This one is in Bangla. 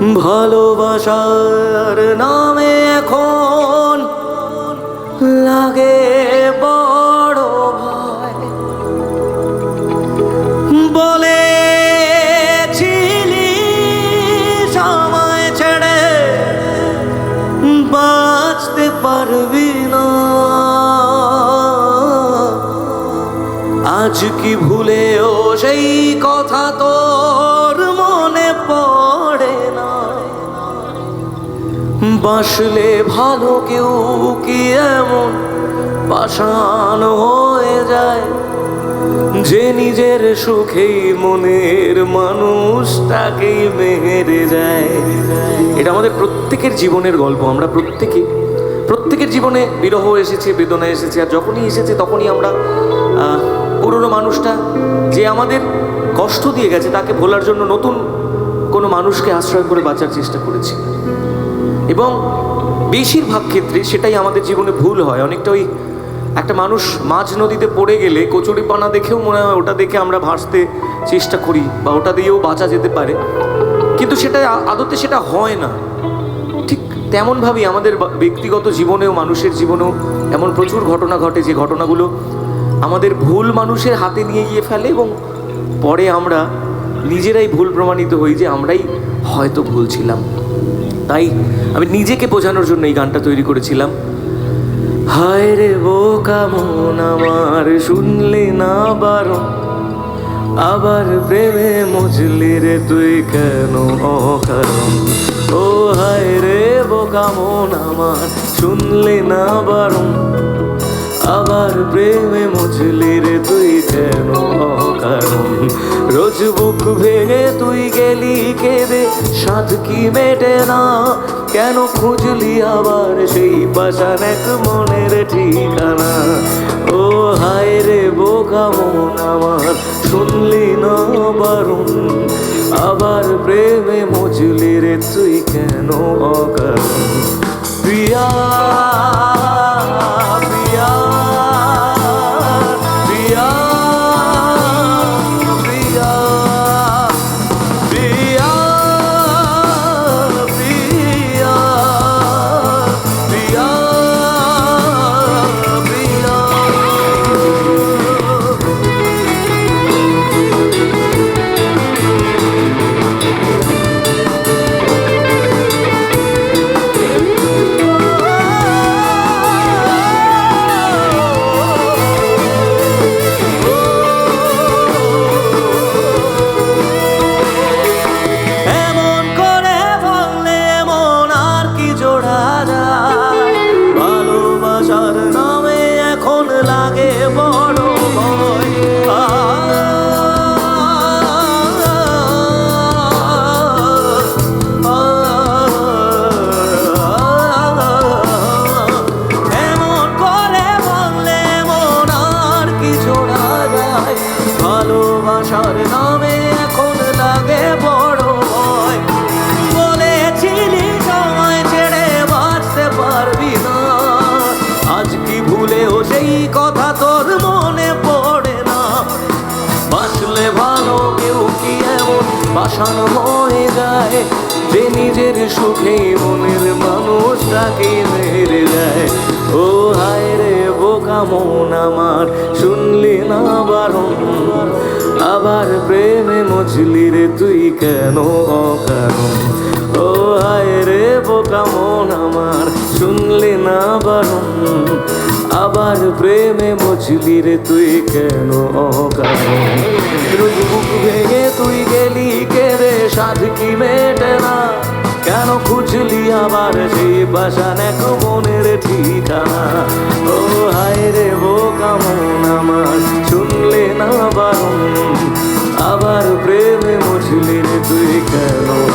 ভালোবাসার নামে এখন লাগে বড় ভয় বলেছিলি সময় ছেড়ে বাঁচতে পারবি না। আজ কি ভুলেও সেই কথা তোর বাসলে ভালো কেউ কি এমন? পাষাণ হয়ে যায়। যে নিজের সুখেই মনের মানুষটাকেই মেরে যায়। এটা আমাদের প্রত্যেকের জীবনের গল্প, আমরা প্রত্যেকে প্রত্যেকের জীবনে বিরহ এসেছে, বেদনা এসেছে, আর যখনই এসেছে তখনই আমরা পুরনো মানুষটা যে আমাদের কষ্ট দিয়ে গেছে, তাকে ভোলার জন্য নতুন কোনো মানুষকে আশ্রয় করে বাঁচার চেষ্টা করেছি। এবং বেশিরভাগ ক্ষেত্রে সেটাই আমাদের জীবনে ভুল হয়। অনেকটা ওই একটা মানুষ মাঝ নদীতে পড়ে গেলে কচুরিপানা দেখেও মনে হয় ওটা দেখে আমরা ভাসতে চেষ্টা করি বা ওটা দিয়েও বাঁচা যেতে পারে। কিন্তু সেটা আদতে সেটা হয় না। ঠিক তেমনভাবেই আমাদের ব্যক্তিগত জীবনেও, মানুষের জীবনেও এমন প্রচুর ঘটনা ঘটে যে ঘটনাগুলো আমাদের ভুল মানুষের হাতে নিয়ে গিয়ে ফেলে এবং পরে আমরা নিজেরাই ভুল প্রমাণিত হই যে আমরাই হয়তো ভুল ছিলাম। তাই আমি নিজেকে বোঝানোর জন্য এই গানটা তৈরি করেছিলাম। হায় রে বোকা মন আমার, শুনলি না বারণ আবার প্রেমে মজলি রে তুই কেন অকারণ? ও হায় রে বোকা মন আমার, শুনলি না বারণ আবার প্রেমে মজলি রে তুই কেন তুই গেলি কেঁদে? সাধ কি মেটে না? কেন খুঁজলি আবার সেই পাশান এক মনের ঠিকানা? ও হায় রে বোকা মন আমার, শুনলি না বারণ আবার প্রেমে মজলি রে, তুই কেন প্রিয়া প্রিয়া বাসান হয়ে যায়, যে নিজের সুখে মনের মানুষটাকে মেরে যায় ও হায় রে, বোকা মন আমার, শুনলি না বারণ? আবার প্রেমে মজলি রে, তুই কেন অকারণ? ও হায় রে, বোকা মন আমার, শুনলি না বারণ? আবার প্রেমে মজলি রে, তুই কেন অকারণ? বুক ভেঙে তুই সাধ কি মেটে না। কেন খুঁজলি আমার যে বাসা এক মনের ঠিকানা। ও হায় রে হো কামন আমার শুনলে না বারণ। আবার প্রেমে মুছলি রে তুই কেন?